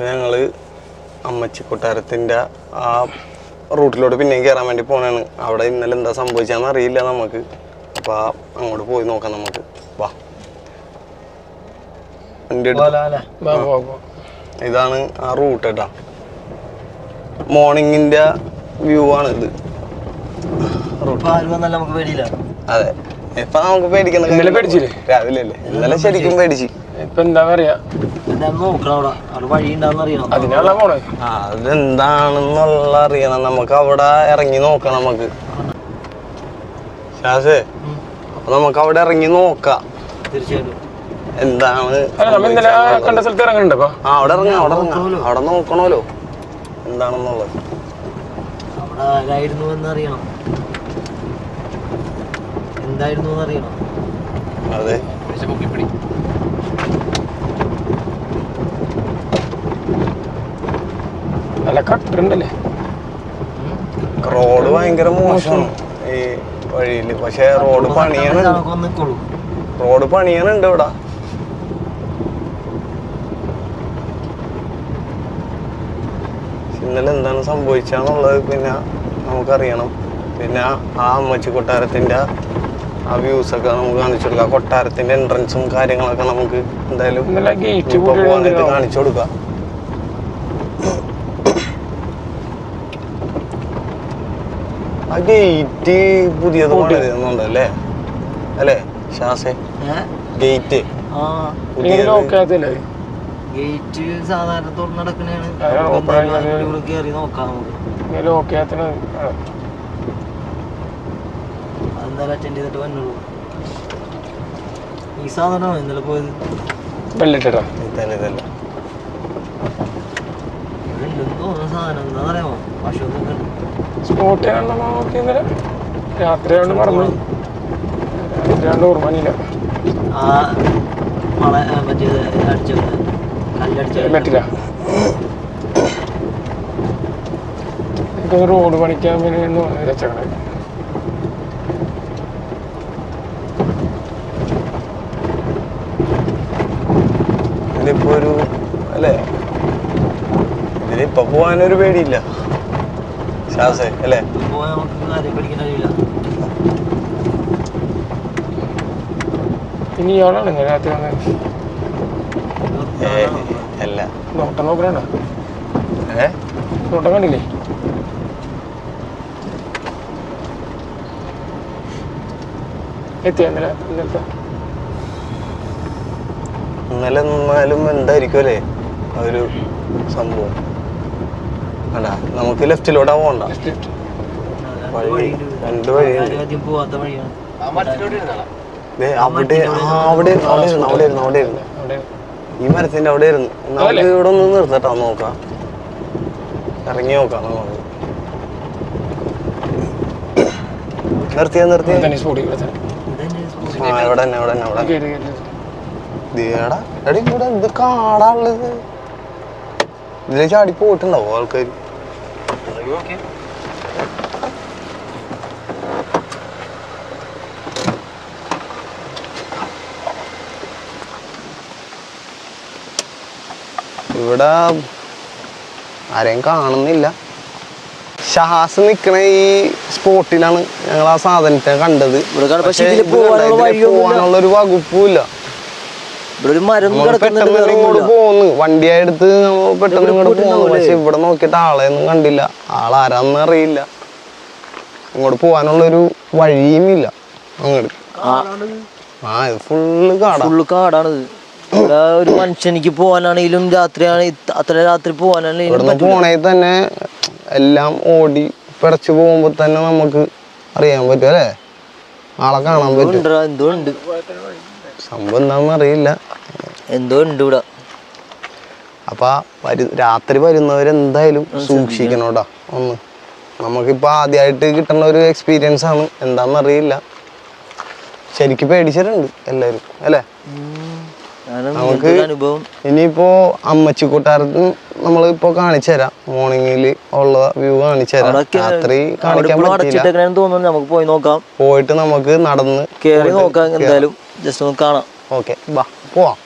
ഞങ്ങൾ അമ്മച്ചി കൊട്ടാരത്തിന്റെ ആ റൂട്ടിലോട്ട് പിന്നെയും കയറാൻ വേണ്ടി പോണാണ്. അവിടെ ഇന്നലെ എന്താ സംഭവിച്ചാന്ന് അറിയില്ല നമുക്ക്. അപ്പോൾ അങ്ങോട്ട് പോയി നോക്കാം നമുക്ക്. വാ. വണ്ടി. ഇതാണ് ആ റൂട്ട് കേട്ടാ. മോർണിംഗിന്റെ വ്യൂ ആണ് ഇത്. അതെ. ഇപ്പൊ നമുക്ക് പേടിക്കണം? രാവിലെ അല്ലേ? ഇന്നലെ ശരിക്കും പേടിച്ച്. ഇപ്പൊ എന്താ പറയാ അതിനാണല്ലോ പോണേ അതെന്താണെന്നുള്ള അറിയണം. നമുക്ക് അവിടെ ഇറങ്ങി നോക്കാം നമുക്ക്. ശാസേ അപ്പൊ നമുക്ക് അവിടെ ഇറങ്ങി നോക്കാം. തീർച്ചയായിട്ടും. എന്താണ് അല്ല നമ്മ ഇന്നലെ കണ്ട സ്ഥലത്ത് ഇപ്പൊ? ആ അവിടെ ഇറങ്ങാം അവിടെ ഇറങ്ങാം. അവിടെ നോക്കണമല്ലോ. എന്താണെന്നുള്ളത്. അവിടെ ആരായിരുന്നു എന്ന് അറിയണം. എന്തായിരുന്നു എന്ന് അറിയണം. അതെ. നല്ല കട്ടുണ്ടല്ലേ റോഡ് ഭയങ്കര മോശമാണ്. ഈ വഴിയിൽ. പക്ഷെ റോഡ് നിൽക്കുള്ളൂ റോഡ് പണിയണുണ്ട് ഇവിടെ. ഇന്നലെ എന്താണ് സംഭവിച്ചാന്നുള്ളത് പിന്നെ നമുക്കറിയണം. പിന്നെ ആ അമ്മച്ചി കൊട്ടാരത്തിന്റെ ആ വ്യൂസ് ഒക്കെ നമുക്ക് കാണിച്ചു കൊടുക്കാം. കൊട്ടാരത്തിന്റെ എൻട്രൻസും കാര്യങ്ങളൊക്കെ നമുക്ക് എന്തായാലും കാണിച്ചു കൊടുക്കാം. ഗേറ്റ് പുതിയത് കൊണ്ടുവരുന്നുണ്ടല്ലേ അല്ലേ ഷാസെ? ഗേറ്റ്. ഗേറ്റ് സാധാരണ തുറന്നു നടക്കണേണ്. എന്തായാലും കയറി നോക്കാം നമുക്ക്. അതെന്തായാലും അറ്റൻഡ് ചെയ്തിട്ട് വന്നുള്ളൂ ഈ സാധനമാണ് ഇന്നലെ പോയത്? വെള്ളിട്ടാ ഇതന്നെ ഇതല്ല. ഉണ്ടെന്ന് തോന്നുന്ന സാധനം എന്താ പറയാമോ പശു ഒന്നും സ്പോട്ട് ചെയ്യാനുള്ള നോക്കി ഇന്നലെ. രാത്രിയാണ്ട് മറന്നു രാത്രിയാണ്ട് ഓർമ്മയില്ല പറ്റില്ല. റോഡ് പണിക്കാൻ വേണ്ടി വെച്ചേക്കണേ ഇതിലിപ്പോ ഒരു അല്ലേ? ഇതിലിപ്പോ പോവാനൊരു പേടിയില്ല. ശ്വാസേ അല്ലേ? ഇനി ഇയാളാണ് ഇങ്ങനെ രാത്രി അല്ല. നോട്ടം നോക്കണ ഏ? നോട്ടം കണ്ടില്ലേ? എത്തിയ ഇന്നലെ? ഇന്നലത്തെ? ഇന്നലെ നിന്നാലും എന്തായിരിക്കും അല്ലേ? ഒരു സംഭവം. അല്ല നമുക്ക് ലെഫ്റ്റിലോട്ട് പോകണ്ട രണ്ട് വഴിയുണ്ട് അവിടെ അവിടെ അവിടെ ഇരുന്നു അവിടെ ഇരുന്നു അവിടെ ഇരുന്നു. അവിടെ. ഈ മരത്തിന്റെ അവിടെ ഇരുന്നു നമുക്ക് ഇവിടെ ഒന്ന് നിർത്തട്ടാ നോക്കാം. ഇറങ്ങി നോക്കാം നമുക്ക്. നിർത്തിയാ നിർത്തിയാ. ആ ഇവിടെ തന്നെ ഇവിടെ തന്നെ ഇവിടെ കേറി കേറി ദേടാ എടി ഇവിടെ എന്ത് കാടാണുള്ളത് ഇതിലെ ചാടി പോയിട്ടുണ്ടാവോ ആൾക്കാർ ഇവിടെ ആരെയും കാണുന്നില്ല. ഷഹാസ് നിക്കണ ഈ സ്പോട്ടിലാണ് ഞങ്ങൾ ആ സാധനത്തെ കണ്ടത്. പോവാനുള്ള ഒരു വകുപ്പുമില്ല ഇവിടെ ഒരു മരം. പോന്ന്. പെട്ടെന്ന് ഇങ്ങോട്ട് പോന്നു. പക്ഷെ ഇവിടെ നോക്കിയിട്ട് ആളെയൊന്നും കണ്ടില്ല. ആളാരാന്ന് അറിയില്ല. ഇങ്ങോട്ട് പോകാനുള്ള ഒരു വഴിയും ഇല്ല. അങ്ങോട്ട് ആ, ആ ഇത് ഫുള്ള് കാടാ. ഫുള്ള് കാടാണിത് ഇവിടെ ഒരു മനുഷ്യനിക്ക് പോവാനാണെങ്കിലും രാത്രിയാണ് അത്ര രാത്രി പോവാനാണെങ്കിലും പോണേ തന്നെ എല്ലാം ഓടി പിടച്ചു പോകുമ്പോ തന്നെ നമുക്ക് അറിയാൻ പറ്റും അല്ലേ? ആളെ കാണാൻ പറ്റും. എന്തോ ഉണ്ട്. സംഭവം എന്താണെന്ന് അറിയില്ല. എന്തോ ഉണ്ട് ഇവിടെ. അപ്പൊ രാത്രി വരുന്നവരെന്തായാലും സൂക്ഷിക്കണോടാ. ഒന്ന്. നമുക്കിപ്പോ ആദ്യമായിട്ട് കിട്ടുന്ന ഒരു എക്സ്പീരിയൻസ് ആണ്. എന്താണെന്ന് അറിയില്ല. ശരിക്കും പേടിച്ചിട്ടുണ്ട് എല്ലാരും അല്ലേ? നമുക്ക് ഇനിയിപ്പോ അമ്മച്ചി കൂട്ടാരത്തിന് നമ്മൾ ഇപ്പൊ കാണിച്ചു തരാം. മോർണിംഗിൽ ഉള്ള വ്യൂ കാണിച്ചു തരാം. രാത്രി കാണിക്കാൻ പറ്റില്ല നമുക്ക് പോയി നോക്കാം. പോയിട്ട് നമുക്ക് നടന്ന് കേറി നോക്കാം എന്തായാലും. ജസ്റ്റ് ഒന്ന് കാണാം. ഓക്കെ വാ പോവാം.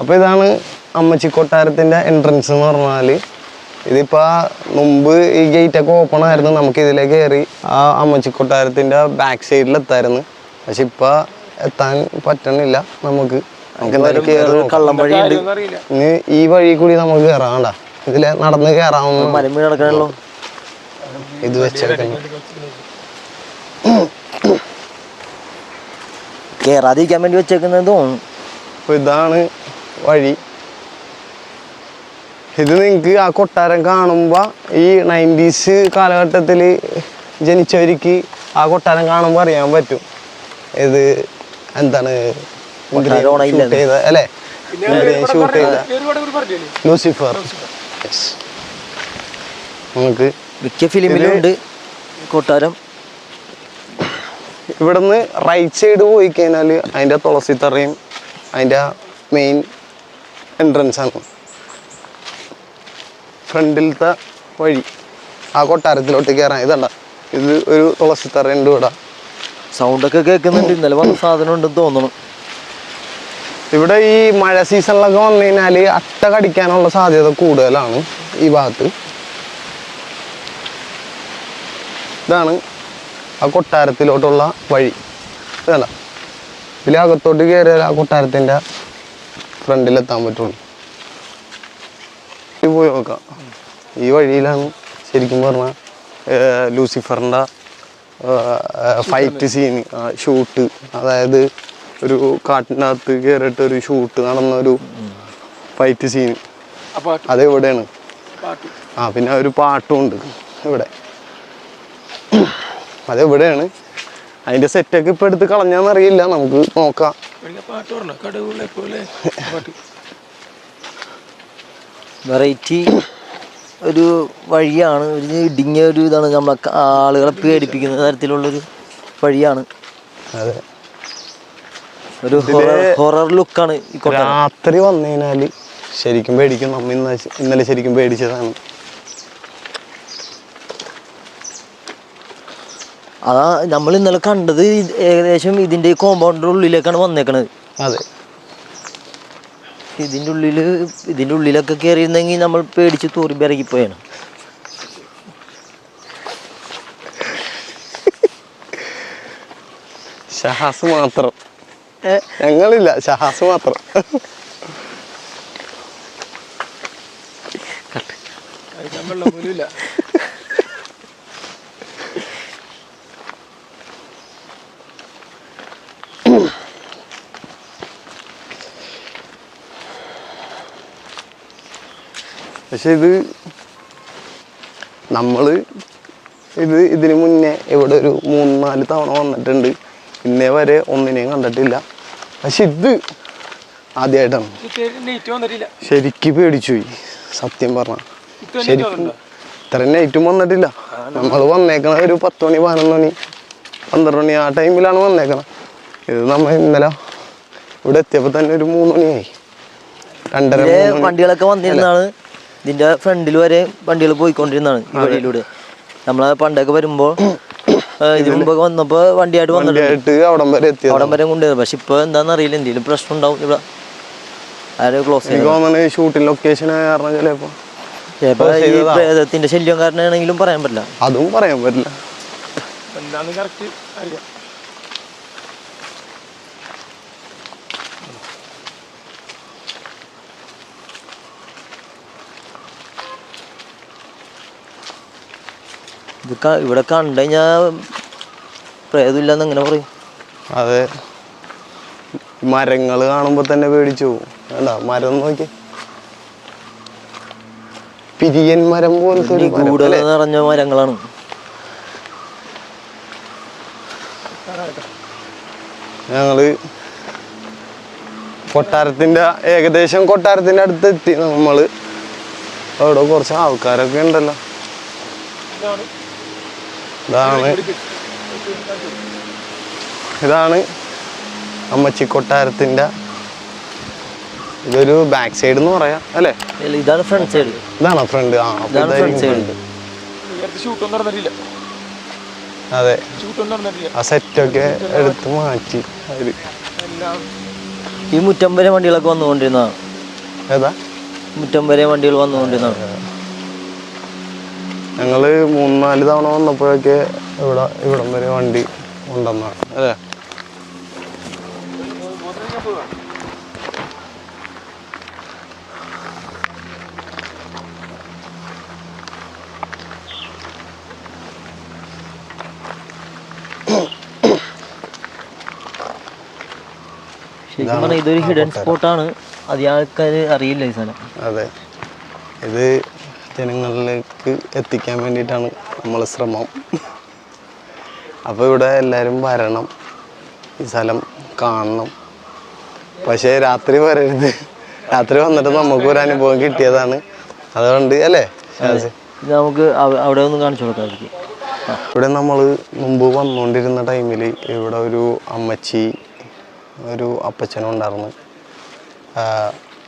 അപ്പൊ ഇതാണ് അമ്മച്ചി കൊട്ടാരത്തിന്റെ എൻട്രൻസ് എന്ന് പറഞ്ഞാൽ. ഇതിപ്പോ മുമ്പ് ഈ ഗേറ്റ് ഒക്കെ ഓപ്പൺ ആയിരുന്നു നമുക്ക് ഇതിലേക്ക് കയറി ആ അമ്മച്ചി കൊട്ടാരത്തിന്റെ ബാക്ക് സൈഡിൽ എത്തായിരുന്നു. പക്ഷെ ഇപ്പൊ എത്താൻ പറ്റണില്ല നമുക്ക്. ഇനി ഈ വഴി കൂടി നമുക്ക് കയറാം ഇതിൽ ഇതിലെ നടന്ന് കയറാവുന്ന കിടക്കണല്ലോ. ഇത് വെച്ചേക്കണം. കേറാതിരിക്കാൻ വേണ്ടി വെച്ചേക്കുന്നത് തോന്നുന്നു അപ്പൊ ഇതാണ് വഴി. ഇത് നിങ്ങൾക്ക് ആ കൊട്ടാരം കാണുമ്പോൾ ഈ നയന്റീസ് കാലഘട്ടത്തിൽ ജനിച്ചവർക്ക് ആ കൊട്ടാരം കാണുമ്പോൾ അറിയാൻ പറ്റും. ഇത് എന്താണ് ചെയ്ത അല്ലേ? ഷൂട്ട് ചെയ്ത. ലൂസിഫർ നമുക്ക് മിക്ക ഫിലിമിലും ഉണ്ട്. കൊട്ടാരം. ഇവിടുന്ന് റൈറ്റ് സൈഡ് പോയി കഴിഞ്ഞാൽ അതിന്റെ തുളസി തറയും അതിന്റെ മെയിൻ എൻട്രൻസ് ആണ്. ഫ്രണ്ടിലത്തെ വഴി ആ കൊട്ടാരത്തിലോട്ട് കയറാൻ ഇതണ്ട ഇത് ഒരു തുളസി തറയുണ്ട് ഇവിടെ. സൗണ്ടൊക്കെ കേൾക്കുന്നുണ്ട്. ഇന്നലെ വന്ന സാധനം ഉണ്ടെന്ന് തോന്നുന്നു. ഇവിടെ ഈ മഴ സീസണിലൊക്കെ വന്നു കഴിഞ്ഞാൽ അട്ട കടിക്കാനുള്ള സാധ്യത കൂടുതലാണ് ഈ ഭാഗത്ത്. ഇതാണ് ആ കൊട്ടാരത്തിലോട്ടുള്ള വഴി. ഇതല്ല. ഇതിലെ അകത്തോട്ട് കയറിയാൽ ആ കൊട്ടാരത്തിന്റെ ഫ്രണ്ടിലെത്താൻ പറ്റുള്ളൂ. പോയി നോക്കാം. ഈ വഴിയിലാണ് ശരിക്കും പറഞ്ഞാൽ ലൂസിഫറിന്റെ ഫൈറ്റ് സീൻ ഷൂട്ട് അതായത് ഒരു കാട്ടിനകത്ത് കയറിയിട്ട് ഒരു ഷൂട്ട് നടന്ന ഒരു ഫൈറ്റ് സീൻ അത് എവിടെയാണ് ആ പിന്നെ ഒരു പാട്ടും ഉണ്ട് ഇവിടെ. അതെവിടെയാണ്? അതിന്റെ സെറ്റൊക്കെ ഇപ്പൊ എടുത്ത് കളഞ്ഞാന്നറിയില്ല നമുക്ക് നോക്കാം. വലിയ പാട്ട് പറഞ്ഞ? കടവുകളെ പോലെ പാട്ട്. വെറൈറ്റി ഒരു വഴിയാണ്. ഒരു ഇടുങ്ങിയ ഒരു ഇതാണ്. നമ്മളെ ആളുകളെ പേടിപ്പിക്കുന്ന തരത്തിലുള്ളൊരു വഴിയാണ്. അതെ. ഒരു ഹൊറർ ലുക്കാണ് രാത്രി വന്നു കഴിഞ്ഞാൽ ശരിക്കും പേടിക്കും. നമ്മ ഇന്ന് ഇന്നലെ ശരിക്കും പേടിച്ചതാണ്. അതാ നമ്മൾ ഇന്നലെ കണ്ടത് ഏകദേശം ഇതിന്റെ ഈ കോമ്പൗണ്ടിന്റെ ഉള്ളിലേക്കാണ് വന്നേക്കണത്. അതെ. ഇതിന്റെ ഉള്ളിൽ ഇതിന്റെ ഉള്ളിലൊക്കെ കയറിയിരുന്നെങ്കിൽ നമ്മൾ പേടിച്ച് തോറി പിറകിപ്പോയാണ് ഷഹാസ് മാത്രം. ഞങ്ങളില്ല ഷഹാസ് മാത്രം. വെള്ളം പോലും ഇല്ല. പക്ഷെ ഇത് നമ്മൾ ഇത് ഇതിന് മുന്നേ ഇവിടെ ഒരു മൂന്ന് നാല് തവണ വന്നിട്ടുണ്ട്. ഇന്നേ വരെ ഒന്നിനെയും കണ്ടിട്ടില്ല. പക്ഷെ ഇത് ആദ്യമായിട്ടാണ് ശരിക്ക് പേടിച്ചു പോയി. സത്യം പറഞ്ഞ. ശരിക്കും? ഇത്ര നൈറ്റും വന്നിട്ടില്ല. നമ്മൾ വന്നേക്കണ ഒരു പത്ത് മണി പതിനൊന്ന് മണി പന്ത്രണ്ട് മണി ആ ടൈമിലാണ് വന്നേക്കണം ഇത് നമ്മൾ ഇന്നലെ ഇവിടെ എത്തിയപ്പോൾ തന്നെ ഒരു മൂന്ന് മണിയായി. രണ്ടര വണ്ടികളൊക്കെ വന്നിരുന്നാണ് ഇതിന്റെ ഫ്രണ്ടിൽ വരെ വണ്ടികൾ പോയിക്കൊണ്ടിരുന്നതാണ് ഈ വഴിയിലൂടെ. നമ്മളെ പണ്ടൊക്കെ വരുമ്പോ ഇതിന് മുമ്പൊക്കെ വന്നപ്പോ വണ്ടിയായിട്ട് വന്നിട്ട് അവിടം വരെ എത്തിയത് അവിടം വരെ കൊണ്ടുവരുന്നത് പക്ഷെ ഇപ്പൊ എന്താണെന്ന് അറിയില്ല എന്തെങ്കിലും പ്രശ്നം ഉണ്ടാവും ഇവിടെ. ആരോ ക്ലോസ് എനിക്ക് തോന്നുന്നത് ഷൂട്ടിംഗ് ലൊക്കേഷൻ കാരണം ചിലപ്പോ പ്രേതത്തിന്റെ ശല്യം കാരണമാണെങ്കിലും പറയാൻ പറ്റില്ല. അതും പറയാൻ പറ്റില്ല. ഇത് ഇവിടെ കണ്ടു കഴിഞ്ഞാ പ്രേതമില്ലെന്ന് എങ്ങനെ പറയും. അതെ. മരങ്ങൾ കാണുമ്പോ തന്നെ പേടിച്ചു പോകും വേണ്ട മരം നോക്കി. പിരിയൻ മരം പോലത്തെ ഒരു മരം നിറഞ്ഞ മരങ്ങളാണ്. ഞങ്ങൾ കൊട്ടാരത്തിന്റെ ഏകദേശം കൊട്ടാരത്തിന്റെ അടുത്ത് എത്തി. നമ്മൾ അവിടെ കുറച്ച് ആൾക്കാരൊക്കെ ഉണ്ടല്ലോ. ഇതാണ് ഇതാണ് അമ്മച്ചി കൊട്ടാരത്തിന്റെ ഇതൊരു ബാക്ക് സൈഡ് എന്ന് പറയാം അല്ലേ? ഇതാണ് ഫ്രണ്ട് സൈഡ് ഇതാണ് ഫ്രണ്ട് ആ നടന്നിട്ടില്ല. അതെ. ആ സെറ്റൊക്കെ എടുത്ത് മാറ്റി. അവർ ഈ മുറ്റം വരെ വണ്ടികളൊക്കെ വന്നുകൊണ്ടിരുന്നതാണ്. ഏതാ? മുറ്റം വരെ വണ്ടികൾ വന്നുകൊണ്ടിരുന്നതാണ്. ഞങ്ങൾ മൂന്നാൽ തവണ വന്നപ്പോഴൊക്കെ ഇവിടെ ഇവിടം വരെ വണ്ടി ഉണ്ടെന്നാണ് അല്ലേ ശരിക്കും പറഞ്ഞാൽ ഇതൊരു ഹിഡൻ സ്പോട്ടാണ് അധികം ആൾക്കാർ അറിയില്ല ഈ സ്ഥലം അതെ. ഇത് ജനങ്ങളിലേക്ക് എത്തിക്കാൻ വേണ്ടിയിട്ടാണ് നമ്മൾ ശ്രമം. അപ്പോൾ ഇവിടെ എല്ലാവരും വരണം. ഈ സ്ഥലം കാണണം. പക്ഷേ രാത്രി വരരുത്. രാത്രി വന്നിട്ട് നമുക്ക് ഒരു അനുഭവം കിട്ടിയതാണ്. അതുകൊണ്ട് അല്ലേ നമുക്ക് അവിടെ ഒന്ന് കാണിച്ചു കൊടുക്കാം ഇവിടെ നമ്മൾ മുമ്പ് വന്നുകൊണ്ടിരുന്ന ടൈമിൽ ഇവിടെ ഒരു അമ്മച്ചി ഒരു അപ്പച്ചനും ഉണ്ടായിരുന്നു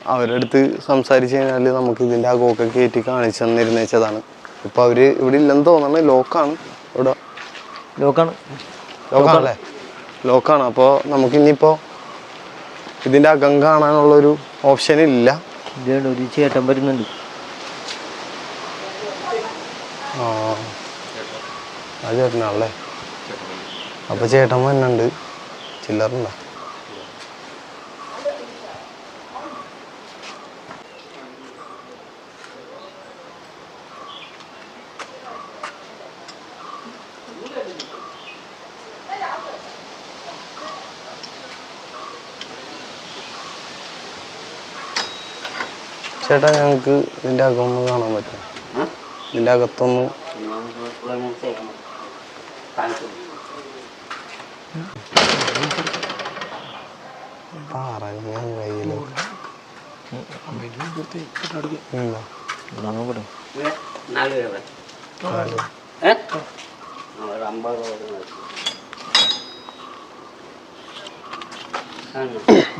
അവരുടെ അടുത്ത് സംസാരിച്ച് കഴിഞ്ഞാൽ നമുക്ക് ഇതിന്റെ ആ കോക്ക കയറ്റി കാണിച്ചു തന്നിരുന്ന വെച്ചതാണ് ഇപ്പം അവർ ഇവിടെ ഇല്ലെന്ന് തോന്നണ ലോക്കാണ് ഇവിടെ. ലോക്കാണ്. ലോക്കാണല്ലേ? ലോക്കാണ്. അപ്പോൾ നമുക്ക് ഇനിയിപ്പോൾ ഇതിന്റെ അകം കാണാനുള്ളൊരു ഓപ്ഷൻ ഇല്ല. ഒരു ചേട്ടൻ വരുന്നുണ്ട്. ആ. ആ ചേട്ടനാണല്ലേ? അപ്പോൾ ചേട്ടൻ വന്നുണ്ട് ചില്ലറുണ്ടോ. ചേട്ടാ ഞങ്ങൾക്ക് ഇതിന്റെ അകമൊന്ന് കാണാൻ പറ്റും ഇതിന്റെ അകത്തൊന്ന്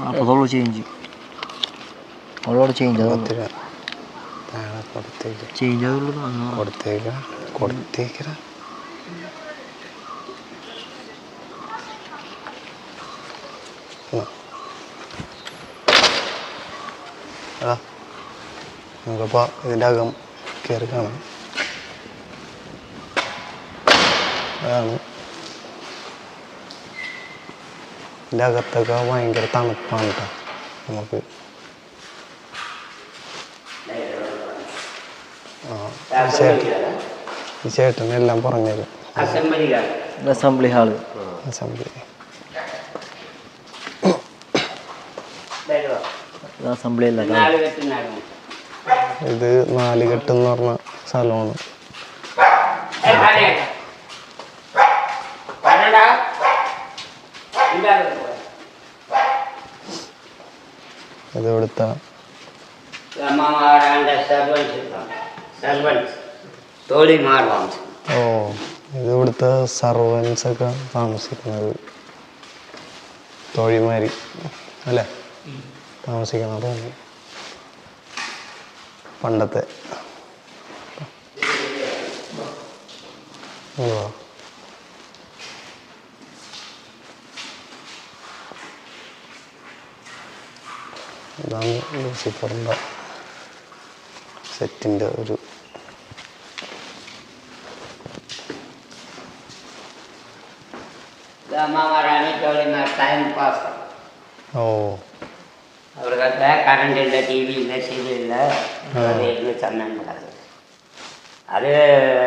അപ്പൊ ചേഞ്ച് അവളോട് ചേഞ്ച് ചേഞ്ച് കൊടുത്തേക്ക. നമുക്കപ്പോൾ ഇതിന്റെ അകം കയറി കാണാം. അതാണ്. ഇതിന്റെ അകത്തൊക്കെ ഭയങ്കര തണുപ്പാണ് കേട്ടോ. നമുക്ക് ആ ഈ ചേട്ടൻ ചേട്ടനെല്ലാം പറഞ്ഞുതരും. Assembly hall. അസംബ്ലി. അസംബ്ലി അല്ല ഇത് നാലുകെട്ട് എന്ന് പറഞ്ഞ സ്ഥലമാണ്. ഇത് ഇവിടുത്തെ അമ്മമാരാണ്ട് ഓ ഇത് സർവൻസ് ഒക്കെ താമസിക്കുന്നത് തോഴിമാരി അല്ലേ? താമസിക്കണം പണ്ടത്തെ. ഇതാണ് സെറ്റിന്റെ ഒരു ടൈം പാസ് ഓ. അവർക്കൊക്കെ കറണ്ട് ഇല്ല ടി വി ഇല്ല. ശരിയില്ല വെറുതെ ഇരുന്ന് സമയം കിടക്കുന്നത് അത്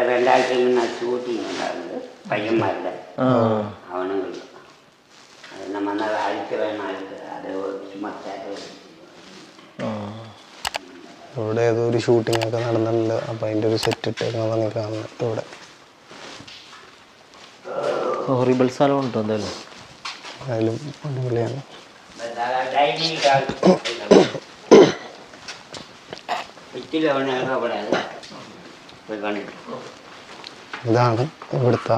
രണ്ടാഴ്ച മുന്നേ ഷൂട്ടിങ് ഉണ്ടാകുന്നത് പയ്യന്മാരുടെ. ആ. അവനുകൾ അത് നമ്മ അഴുക്ക് വേണം അഴുക്ക് അത് ചുമ്മാ ആ. ഇവിടെ ഏതോ ഒരു ഷൂട്ടിംഗ് ഒക്കെ നടന്നിട്ടുണ്ട്. അപ്പം അതിന്റെ ഒരു സെറ്റ് ഇട്ടേക്കുന്നതാണ് കാണുന്നത് ഇവിടെ. ഹോറിബിൾ സ്ഥലം ഉണ്ടോ എന്തായാലും? ആയാലും അടിപൊളിയാണ്. ഇതാണ് ഇവിടുത്തെ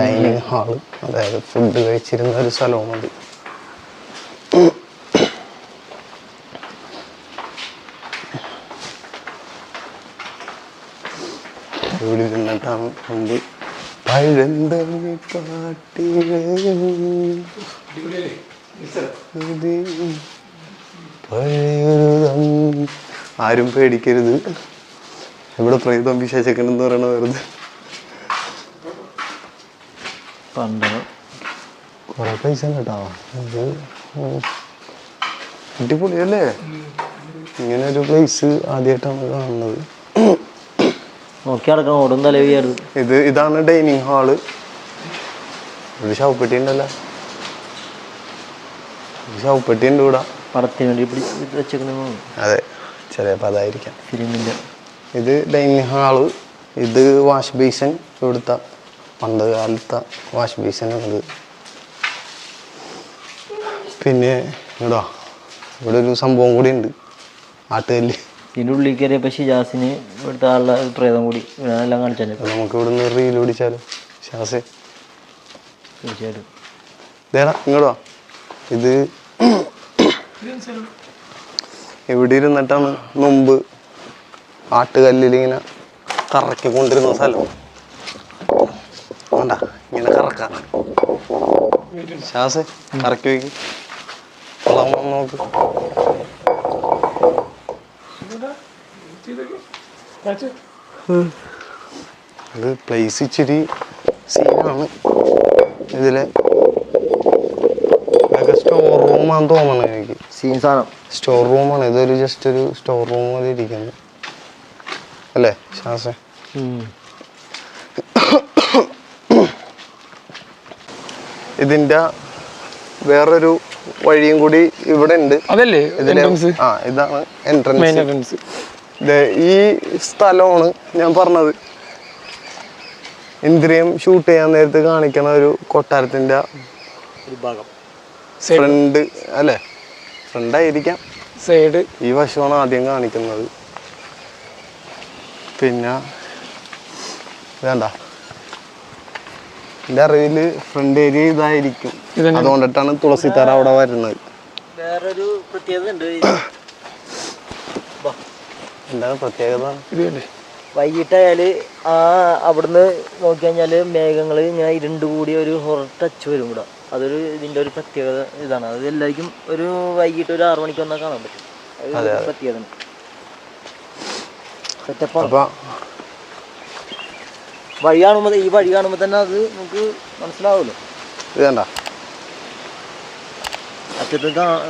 ഡൈനിങ് ഹാൾ അതായത് ഫുഡ് കഴിച്ചിരുന്ന ഒരു സ്ഥലവും മതി ഇവിടെ ഇരുന്നിട്ടാണ് മുമ്പ് പഴന്തമി പാട്ടിലെ പഴയൊരു തമ്പി ആരും പേടിക്കരുത്. ഇവിടെ പ്രേതം വിശേഷിക്കണെന്ന് പറയണ വെറുതെ. പണ്ട് കുറെ പൈസ കേട്ടോ. ഇത്. അടിപൊളിയല്ലേ? ഇങ്ങനെ ഒരു പ്ലേസ് ആദ്യമായിട്ടാണ് കാണുന്നത്. നോക്കി നടക്കണം ഓടും തല ഇത് ഇതാണ് ഡൈനിങ് ഹാൾ ഒരു ഷവപ്പെട്ടി ഉണ്ടല്ലോ ഷവപ്പെട്ടി ഉണ്ട് ഇവിടെ. പടത്തിന് വേണ്ടി വെച്ചേക്കണ അതെ ചിലപ്പോൾ അതായിരിക്കാം. ഫിലിമിന്റെ. ഇത് ഡൈനിങ് ഹാൾ ഇത് വാഷ് ബേസൻ ഇവിടുത്തെ പണ്ട് കാലത്തെ വാഷ് ബേസൻ ഇത്. പിന്നെ ഇവിടാ? ഇവിടെ ഒരു സംഭവം കൂടി ഉണ്ട് ആട്ടുകല്ല്. ഇതിന്റെ ഉള്ളിൽ കയറിയപ്പോൾ ഷിജാസിന് ഇവിടുത്തെ ആളുടെ പ്രേതം കൂടി എല്ലാം കാണിച്ചു നമുക്ക് ഇവിടെ നിന്ന് റീൽ പിടിച്ചാലോ? തീർച്ചയായിട്ടും. ദേടാ ഇങ്ങോട്ട് ഇത് എവിടെ ഇരുന്നിട്ടാണ് മുമ്പ് ആട്ടുകല്ലിൽ ഇങ്ങനെ കറക്കി കൊണ്ടിരുന്ന സ്ഥലം? വേണ്ട ഇങ്ങനെ കറക്കാം. ശ്വാസേ കറക്കി വയ്ക്കും. നോക്ക്. ഇത് പ്ലേസ് ഇച്ചിരി സീനാണ് ഇതിലെ സ്റ്റോർ റൂമാന്ന് തോന്നണം എനിക്ക്. സീൻ സാധനം. സ്റ്റോർ റൂമാണ് ഇതൊരു ജസ്റ്റ് ഒരു സ്റ്റോർ റൂം പോലെ ഇരിക്കുന്നു. അല്ലേ ശ്വാസ ഇതിന്റെ വേറൊരു വഴിയും കൂടി ഇവിടെ ഉണ്ട്. അതല്ലേ? ആ ഇതാണ് എൻട്രൻസ് എൻട്രൻസ് ഈ സ്ഥലമാണ് ഞാൻ പറഞ്ഞത്. ഇന്ദ്രിയം ഷൂട്ട് ചെയ്യാൻ നേരത്തെ കാണിക്കണ ഒരു കൊട്ടാരത്തിന്റെ ഫ്രണ്ട് അല്ലേ? ഫ്രണ്ട് ആയിരിക്കാം. സൈഡ് ഈ വശമാണ് ആദ്യം കാണിക്കുന്നത്. പിന്നെ വേണ്ട എന്റെ അറിവിൽ ഫ്രണ്ട് ഏരിയ ഇതായിരിക്കും. അതുകൊണ്ടിട്ടാണ് തുളസി തറ അവിടെ വരുന്നത്. വേറൊരു പ്രത്യേകത ഉണ്ട്. എന്താണ് പ്രത്യേകത? വൈകിട്ടായാൽ ആ അവിടുന്ന് നോക്കി കഴിഞ്ഞാൽ മേഘങ്ങൾ ഇങ്ങനെ ഇരുണ്ട് കൂടി ഒരു ഹോർ ടച്ച് വരും ഇവിടെ. അതൊരു ഇതിന്റെ ഒരു പ്രത്യേകത ഇതാണ്. അത് എല്ലാവർക്കും ഒരു വൈകിട്ട് ഒരു ആറു മണിക്ക് വന്നാൽ കാണാൻ പറ്റും. പ്രത്യേകത. സെറ്റപ്പാണ് വഴി കാണുമ്പോ ഈ വഴി കാണുമ്പോൾ തന്നെ അത് നമുക്ക് മനസ്സിലാവുമല്ലോ ഇത് കണ്ട അറ്റത്ത് കാ-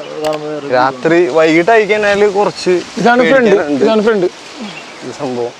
രാത്രി വൈകിട്ട് അയക്കാനായാലും കുറച്ച് ഇതാണ് ഫ്രണ്ട് ഇതാണ് ഫ്രണ്ട് ഈ സംഭവം.